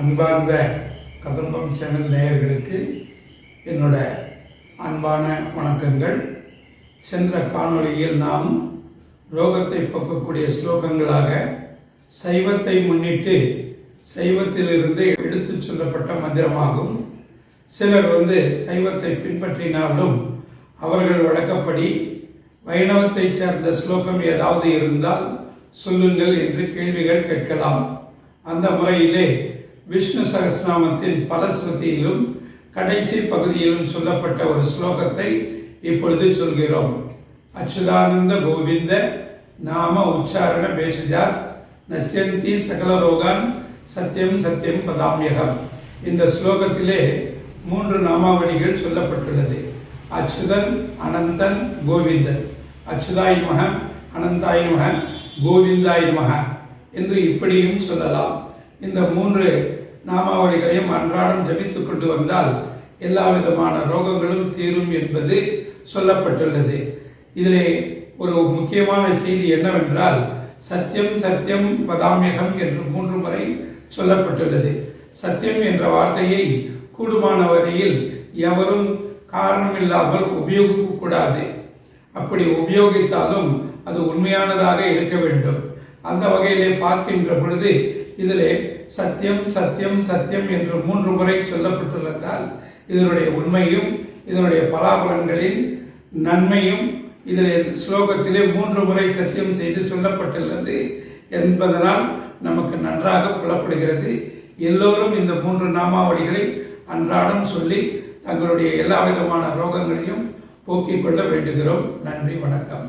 அன்பார்ந்த கதம்பம் சேனல் நேயர்களுக்கு என்னோட அன்பான வணக்கங்கள். சென்ற காணொளியில் நாம் ரோகத்தை போக்கக்கூடிய ஸ்லோகங்களாக சைவத்தை முன்னிட்டு சைவத்திலிருந்து எடுத்துச் சொல்லப்பட்ட மந்திரமாகும். சிலர் வந்து சைவத்தை பின்பற்றினாலும் அவர்கள் வழக்கப்படி வைணவத்தைச் சேர்ந்த ஸ்லோகம் ஏதாவது இருந்தால் சொல்லுங்கள் என்று கேள்விகள் கேட்கலாம். அந்த முறையிலே விஷ்ணு சகஸ்நாமத்தின் பலஸ்ருதியிலும் கடைசி பகுதியிலும் சொல்லப்பட்ட ஒரு ஸ்லோகத்தை இப்பொழுது சொல்கிறோம். அச்சுதானந்த கோவிந்த நாம உச்சாரண பேஷஜாத் நசியந்தி சகல ரோகான் சத்தியம் சத்தியம் பதாமியகம். இந்த ஸ்லோகத்திலே மூன்று நாமாவளிகள் சொல்லப்பட்டுள்ளது. அச்சுதன் அனந்தன் கோவிந்தன். அச்சுதாய் மகன் அனந்தாய் மகன் கோவிந்தாய் மகன் என்று இப்படியும் சொல்லலாம். இந்த மூன்று நாமாவளிகளையும் அன்றாடம் ஜபித்துக் கொண்டு வந்தால் எல்லா விதமான ரோகங்களும் தீரும் என்பது சொல்லப்பட்டுள்ளது. இதிலே ஒரு முக்கியமான செய்தி என்னவென்றால் சத்தியம் சத்தியம் பதாமியகம் என்று மூன்று முறை சொல்லப்பட்டுள்ளது. சத்தியம் என்ற வார்த்தையை கூடுமான வரையில் எவரும் காரணமில்லாமல் உபயோகிக்கக்கூடாது. அப்படி உபயோகித்தாலும் அது உண்மையானதாக இருக்க வேண்டும். அந்த வகையிலே பார்க்கின்ற பொழுது இதிலே சத்தியம் சத்தியம் சத்தியம் என்று மூன்று முறை சொல்லப்பட்டுள்ளதால் இதனுடைய உண்மையும் இதனுடைய பலாபலன்களின் நன்மையும் இதிலே ஸ்லோகத்திலே மூன்று முறை சத்தியம் செய்து சொல்லப்பட்டுள்ளது என்பதனால் நமக்கு நன்றாக புலப்படுகிறது. எல்லோரும் இந்த மூன்று நாமாவளிகளை அன்றாடம் சொல்லி தங்களுடைய எல்லா விதமான ரோகங்களையும் போக்கிக் கொள்ள வேண்டுகிறோம். நன்றி வணக்கம்.